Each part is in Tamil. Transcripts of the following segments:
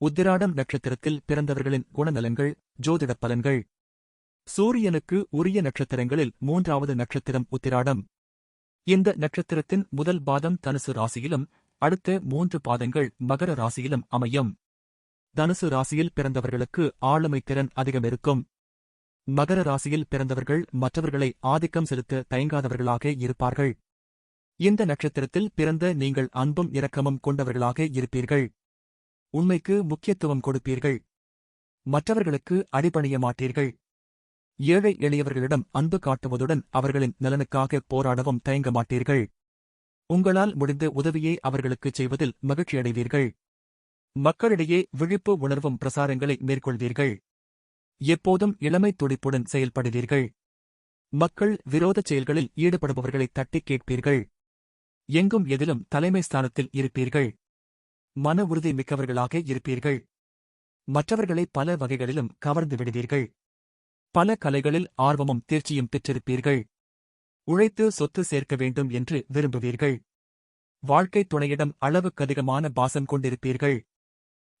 உத்திராடம் நட்சத்திரத்தில் பிறந்தவர்களின் குணநலன்கள் ஜோதிடப் பலன்கள் சூரியனுக்கு உரிய நட்சத்திரங்களில் மூன்றாவது நட்சத்திரம் உத்திராடம். இந்த நட்சத்திரத்தின் முதல் பாதம் தனுசு ராசியிலும் அடுத்த மூன்று பாதங்கள் மகர ராசியிலும் அமையும். தனுசு ராசியில் பிறந்தவர்களுக்கு ஆளுமை திறன் அதிகம் இருக்கும் மகர ராசியில் பிறந்தவர்கள் மற்றவர்களை ஆதிக்கம் செலுத்த தயங்காதவர்களாக இருப்பார்கள். இந்த நட்சத்திரத்தில் பிறந்த நீங்கள் அன்பும் இரக்கமும் கொண்டவர்களாக இருப்பீர்கள். உண்மைக்கு முக்கியத்துவம் கொடுப்பீர்கள். மற்றவர்களுக்கு அடிபணிய மாட்டீர்கள். ஏழை எளியவர்களிடம் அன்பு காட்டுவதுடன் அவர்களின் நலனுக்காக போராடவும் தயங்க மாட்டீர்கள். உங்களால் முடிந்த உதவியை அவர்களுக்குச் செய்வதில் மகிழ்ச்சியடைவீர்கள். மக்களிடையே விழிப்பு உணர்வும் பிரசாரங்களை மேற்கொள்வீர்கள். எப்போதும் இளமை துடிப்புடன் செயல்படுவீர்கள். மக்கள் விரோதச் செயல்களில் ஈடுபடுபவர்களை தட்டிக் கேட்பீர்கள். எங்கும் எதிலும் தலைமை ஸ்தானத்தில் இருப்பீர்கள். மன உறுதி மிக்கவர்களாக இருப்பீர்கள். மற்றவர்களை பல வகைகளிலும் கவர்ந்து விடுவீர்கள். பல கலைகளில் ஆர்வமும் தேர்ச்சியும் பெற்றிருப்பீர்கள். உழைத்து சொத்து சேர்க்க வேண்டும் என்று விரும்புவீர்கள். வாழ்க்கைத் துணையிடம் அளவுக்கதிகமான பாசம் கொண்டிருப்பீர்கள்.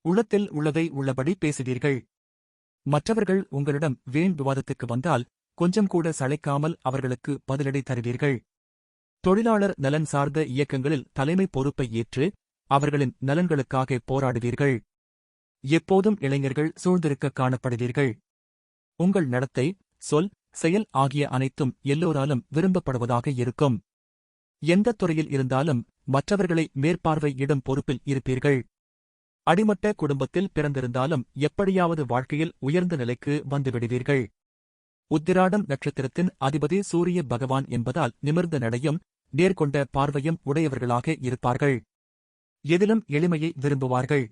உள்ளத்தில் உள்ளதை உள்ளபடி பேசுவீர்கள். மற்றவர்கள் உங்களிடம் வீண் விவாதத்துக்கு வந்தால் கொஞ்சம் கூட சளைக்காமல் அவர்களுக்கு பதிலடி தருவீர்கள். தொழிலாளர் நலன் சார்ந்த இயக்கங்களில் தலைமை பொறுப்பை ஏற்று அவர்களின் நலன்களுக்காக போராடுவீர்கள். எப்போதும் இளைஞர்கள் சூழ்ந்திருக்க காணப்படுவீர்கள். உங்கள் நடத்தை சொல் செயல் ஆகிய அனைத்தும் எல்லோராலும் விரும்பப்படுவதாக இருக்கும். எந்தத் துறையில் இருந்தாலும் மற்றவர்களை மேற்பார்வையிடும் பொறுப்பில் இருப்பீர்கள். அடிமட்ட குடும்பத்தில் பிறந்திருந்தாலும் எப்படியாவது வாழ்க்கையில் உயர்ந்த நிலைக்கு வந்துவிடுவீர்கள். உத்திராடம் நட்சத்திரத்தின் அதிபதி சூரிய பகவான் என்பதால் நிமிர்ந்த நடையும் நேர்கொண்ட பார்வையும் உடையவர்களாக இருப்பார்கள். எதிலும் எளிமையை விரும்புவார்கள்.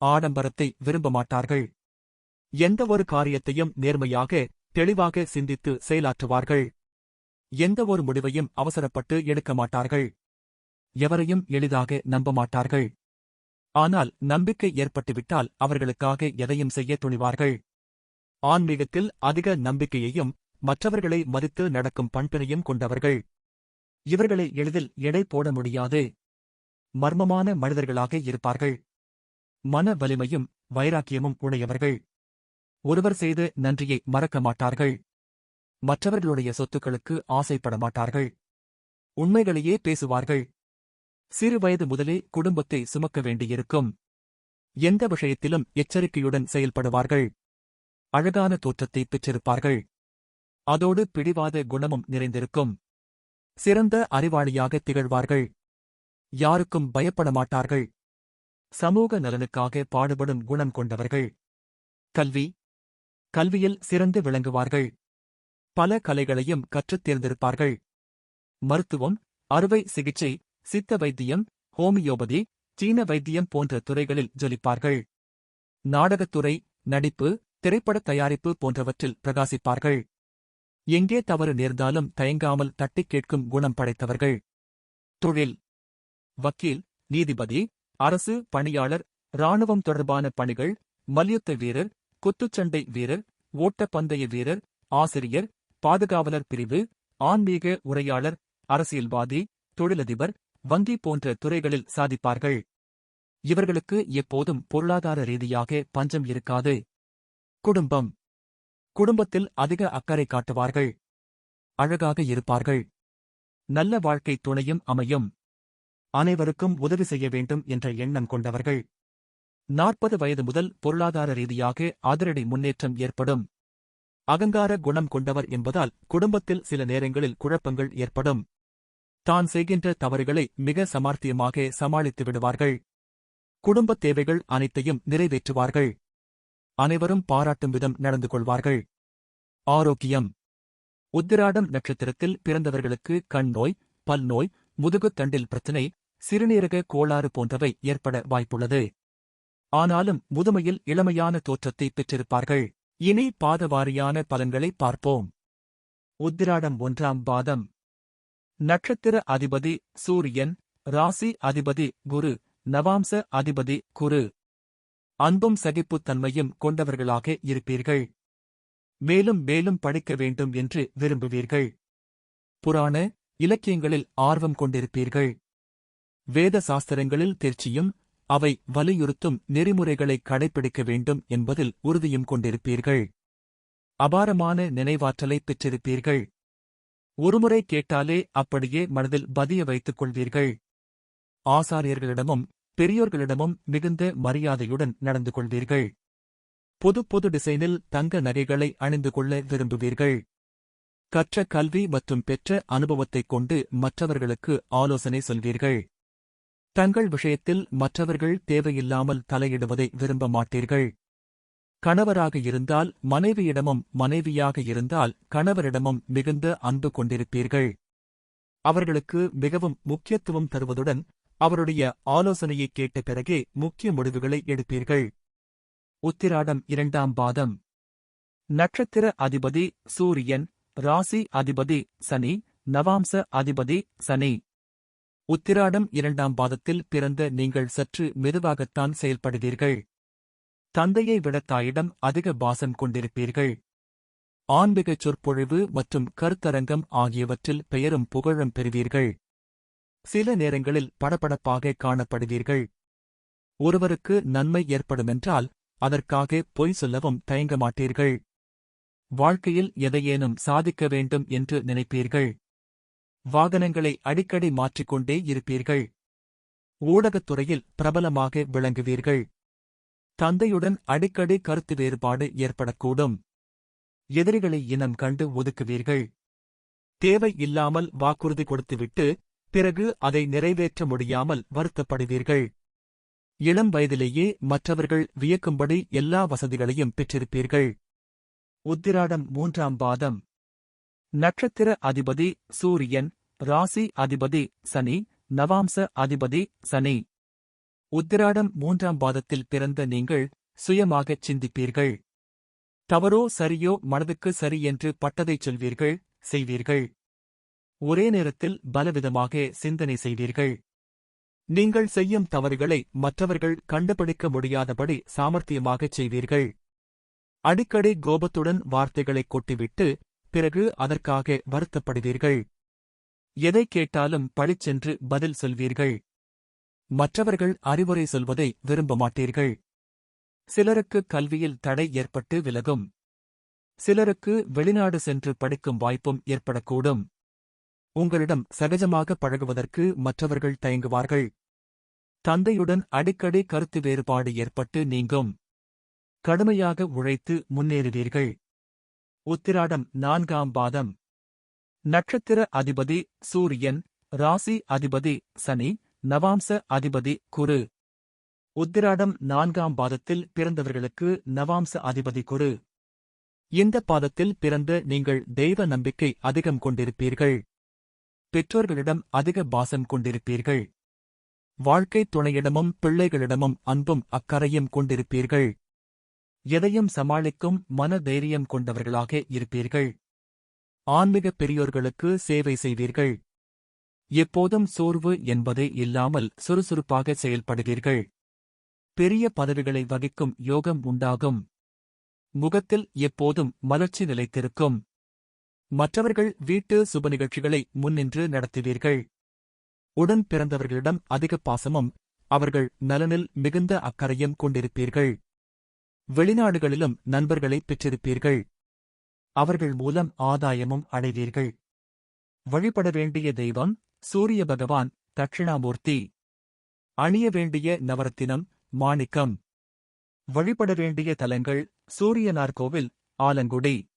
ஆடம்பரத்தை விரும்ப மாட்டார்கள் எந்த ஒரு காரியத்தையும் நேர்மையாக தெளிவாக சிந்தித்து செயலாற்றுவார்கள். எந்தவொரு முடிவையும் அவசரப்பட்டு எடுக்க மாட்டார்கள். எவரையும் எளிதாக நம்ப மாட்டார்கள். ஆனால் நம்பிக்கை ஏற்பட்டுவிட்டால் அவர்களுக்காக எதையும் செய்ய துணிவார்கள். ஆன்மீகத்தில் அதிக நம்பிக்கையையும் மற்றவர்களை மதித்து நடக்கும் பண்பினையும் கொண்டவர்கள். இவர்களை எளிதில் எடை போட முடியாது. மர்மமான மனிதர்களாக இருப்பார்கள். மன வலிமையும் வைராக்கியமும் உடையவர்கள். ஒருவர் செய்த நன்றியை மறக்க மாட்டார்கள். மற்றவர்களுடைய சொத்துக்களுக்கு ஆசைப்பட மாட்டார்கள். உண்மைகளையே பேசுவார்கள். சிறுவயது முதலே குடும்பத்தை சுமக்க வேண்டியிருக்கும். எந்த விஷயத்திலும் எச்சரிக்கையுடன் செயல்படுவார்கள். அழகான தோற்றத்தை பெற்றிருப்பார்கள். அதோடு பிடிவாத குணமும் நிறைந்திருக்கும். சிறந்த அறிவாளியாக திகழ்வார்கள். யாருக்கும் பயப்பட மாட்டார்கள் சமூக நலனுக்காக பாடுபடும் குணம் கொண்டவர்கள். கல்வி. கல்வியில் சிறந்து விளங்குவார்கள். பல கலைகளையும் கற்றுத் தேர்ந்திருப்பார்கள் மருத்துவம் அறுவை சிகிச்சை சித்த வைத்தியம் ஹோமியோபதி சீன வைத்தியம் போன்ற துறைகளில் ஜொலிப்பார்கள். நாடகத்துறை நடிப்பு திரைப்படத் தயாரிப்பு போன்றவற்றில் பிரகாசிப்பார்கள். எங்கே தவறு நேர்ந்தாலும் தயங்காமல் தட்டிக் கேட்கும் குணம் படைத்தவர்கள். தொழில். வக்கீல் நீதிபதி அரசு பணியாளர் இராணுவம் தொடர்பான பணிகள் மல்யுத்த வீரர் குத்துச்சண்டை வீரர் ஓட்டப்பந்தய வீரர் ஆசிரியர் பாதுகாவலர் பிரிவு ஆன்மீக உரையாளர் அரசியல்வாதி தொழிலதிபர் வங்கி போன்ற துறைகளில் சாதிப்பார்கள். இவர்களுக்கு எப்போதும் பொருளாதார ரீதியாக பஞ்சம் இருக்காது. குடும்பம். குடும்பத்தில் அதிக அக்கறை காட்டுவார்கள். அழகாக இருப்பார்கள். நல்ல வாழ்க்கை துணையும் அமையும். அனைவருக்கும் உதவி செய்ய வேண்டும் என்ற எண்ணம் கொண்டவர்கள். நாற்பது வயது முதல் பொருளாதார ரீதியாக அதிரடி முன்னேற்றம் ஏற்படும். அகங்கார குணம் கொண்டவர் என்பதால் குடும்பத்தில் சில நேரங்களில் குழப்பங்கள் ஏற்படும். தான் செய்கின்ற தவறுகளை மிக சமார்த்தியமாக சமாளித்து விடுவார்கள். குடும்பத் தேவைகள் அனைத்தையும் நிறைவேற்றுவார்கள். அனைவரும் பாராட்டும் விதம் நடந்து கொள்வார்கள். ஆரோக்கியம். உத்திராடம் நட்சத்திரத்தில் பிறந்தவர்களுக்கு கண் நோய் பல் நோய் முதுகுத் தண்டில் பிரச்சினை சிறுநீரக கோளாறு போன்றவை ஏற்பட வாய்ப்புள்ளது. ஆனாலும் முதுமையில் இளமையான தோற்றத்தை பெற்றிருப்பார்கள். இனி பாதவாரியான பலன்களை பார்ப்போம். உத்திராடம் ஒன்றாம் பாதம். நட்சத்திர அதிபதி சூரியன் ராசி அதிபதி குரு நவாம்ச அதிபதி குரு. அன்பும் சகிப்புத்தன்மையும் கொண்டவர்களாக இருப்பீர்கள். மேலும் மேலும் படிக்க வேண்டும் என்று விரும்புவீர்கள். புராண இலக்கியங்களில் ஆர்வம் கொண்டிருப்பீர்கள். வேத சாஸ்திரங்களில் தேர்ச்சியும் அவை வலியுறுத்தும் நெறிமுறைகளை கடைப்பிடிக்க வேண்டும் என்பதில் உறுதியும் கொண்டிருப்பீர்கள். அபாரமான நினைவாற்றலை பெற்றிருப்பீர்கள். ஒருமுறை கேட்டாலே அப்படியே மனதில் பதிய வைத்துக் கொள்வீர்கள். ஆசாரியர்களிடமும் பெரியோர்களிடமும் மிகுந்த மரியாதையுடன் நடந்து கொள்வீர்கள். புது புது டிசைனில் தங்க நகைகளை அணிந்து கொள்ள விரும்புவீர்கள். கற்ற கல்வி மற்றும் பெற்ற அனுபவத்தைக் கொண்டு மற்றவர்களுக்கு ஆலோசனை சொல்வீர்கள். தங்கள் விஷயத்தில் மற்றவர்கள் தேவையில்லாமல் தலையிடுவதை விரும்ப மாட்டீர்கள். கணவராக இருந்தால் மனைவியிடமும் மனைவியாக இருந்தால் கணவரிடமும் மிகுந்த அன்பு கொண்டிருப்பீர்கள். அவர்களுக்கு மிகவும் முக்கியத்துவம் தருவதுடன் அவருடைய ஆலோசனையை கேட்ட பிறகே முக்கிய முடிவுகளை எடுப்பீர்கள். உத்திராடம் இரண்டாம் பாதம். நட்சத்திர அதிபதி சூரியன் ராசி அதிபதி சனி நவாம்ச அதிபதி சனி. உத்திராடம் இரண்டாம் பாதத்தில் பிறந்த நீங்கள் சற்று மெதுவாகத்தான் செயல்படுவீர்கள். தந்தையை விட தாயிடம் அதிக பாசம் கொண்டிருப்பீர்கள். ஆன்மீக சொற்பொழிவு மற்றும் கருத்தரங்கம் ஆகியவற்றில் பெயரும் புகழும் பெறுவீர்கள். சில நேரங்களில் படபடப்பாக காணப்படுவீர்கள். ஒருவருக்கு நன்மை ஏற்படுமென்றால் அதற்காக பொய் சொல்லவும் தயங்க மாட்டீர்கள் வாழ்க்கையில் எதையேனும் சாதிக்க வேண்டும் என்று நினைப்பீர்கள். வாகனங்களை அடிக்கடி மாற்றிக்கொண்டே இருப்பீர்கள். ஊடகத்துறையில் பிரபலமாக விளங்குவீர்கள். தந்தையுடன் அடிக்கடி கருத்து வேறுபாடு ஏற்படக்கூடும். எதிரிகளை இனம் கண்டு ஒதுக்குவீர்கள். தேவை இல்லாமல் வாக்குறுதி கொடுத்துவிட்டு பிறகு அதை நிறைவேற்ற முடியாமல் வருத்தப்படுவீர்கள். இளம் வயதிலேயே மற்றவர்கள் வியக்கும்படி எல்லா வசதிகளையும் பெற்றிருப்பீர்கள். உத்திராடம் மூன்றாம் பாதம். நட்சத்திர அதிபதி சூரியன் ராசி அதிபதி சனி நவாம்ச அதிபதி சனி. உத்திராடம் மூன்றாம் பாதத்தில் பிறந்த நீங்கள் சுயமாகச் சிந்திப்பீர்கள். தவறோ சரியோ மனதுக்கு சரி என்று பட்டதைச் சொல்வீர்கள் செய்வீர்கள். ஒரே நேரத்தில் பலவிதமாக சிந்தனை செய்வீர்கள். நீங்கள் செய்யும் தவறுகளை மற்றவர்கள் கண்டுபிடிக்க முடியாதபடி சாமர்த்தியமாகச் செய்வீர்கள். அடிக்கடி கோபத்துடன் வார்த்தைகளைக் கொட்டிவிட்டு பிறகு அதற்காக வருத்தப்படுவீர்கள். எதை கேட்டாலும் பழிச்சென்று பதில் சொல்வீர்கள். மற்றவர்கள் அறிவுரை சொல்வதை விரும்ப மாட்டீர்கள். சிலருக்கு கல்வியில் தடை ஏற்பட்டு விலகும். சிலருக்கு வெளிநாடு சென்று படிக்கும் வாய்ப்பும் ஏற்படக்கூடும். உங்களிடம் சகஜமாக பழகுவதற்கு மற்றவர்கள் தயங்குவார்கள். தந்தையுடன் அடிக்கடி கருத்து வேறுபாடு ஏற்பட்டு நீங்கும். கடுமையாக உழைத்து முன்னேறுவீர்கள். உத்திராடம் நான்காம் பாதம். நட்சத்திர அதிபதி சூரியன் ராசி அதிபதி சனி நவாம்ச அதிபதி குரு. உத்திராடம் நான்காம் பாதத்தில் பிறந்தவர்களுக்கு நவாம்ச அதிபதி குரு. இந்த பாதத்தில் பிறந்து நீங்கள் தெய்வ நம்பிக்கை அதிகம் கொண்டிருப்பீர்கள். பெற்றோர்களிடம் அதிக பாசம் கொண்டிருப்பீர்கள். வாழ்க்கைத் துணையிடமும் பிள்ளைகளிடமும் அன்பும் அக்கறையும் கொண்டிருப்பீர்கள். எதையும் சமாளிக்கும் மன தைரியம் கொண்டவர்களாக இருப்பீர்கள். ஆன்மீக பெரியோர்களுக்கு சேவை செய்வீர்கள். எப்போதும் சோர்வு என்பதே இல்லாமல் சுறுசுறுப்பாக செயல்படுவீர்கள். பெரிய பதவிகளை வகிக்கும் யோகம் உண்டாகும். முகத்தில் எப்போதும் மலர்ச்சி நிலைத்திருக்கும். மற்றவர்கள் வீட்டு சுப நிகழ்ச்சிகளை முன்னின்று நடத்துவீர்கள். உடன் பிறந்தவர்களிடம் அதிக பாசமும் அவர்கள் நலனில் மிகுந்த அக்கறையும் கொண்டிருப்பீர்கள். வெளிநாடுகளிலும் நண்பர்களை பெற்றிருப்பீர்கள். அவர்கள் மூலம் ஆதாயமும் அடைவீர்கள். வழிபட வேண்டிய தெய்வம் சூரிய பகவான் தட்சிணாமூர்த்தி. அணிய வேண்டிய நவரத்தினம் மாணிக்கம். வழிபட வேண்டிய தலங்கள் சூரியனார் கோவில் ஆலங்குடி.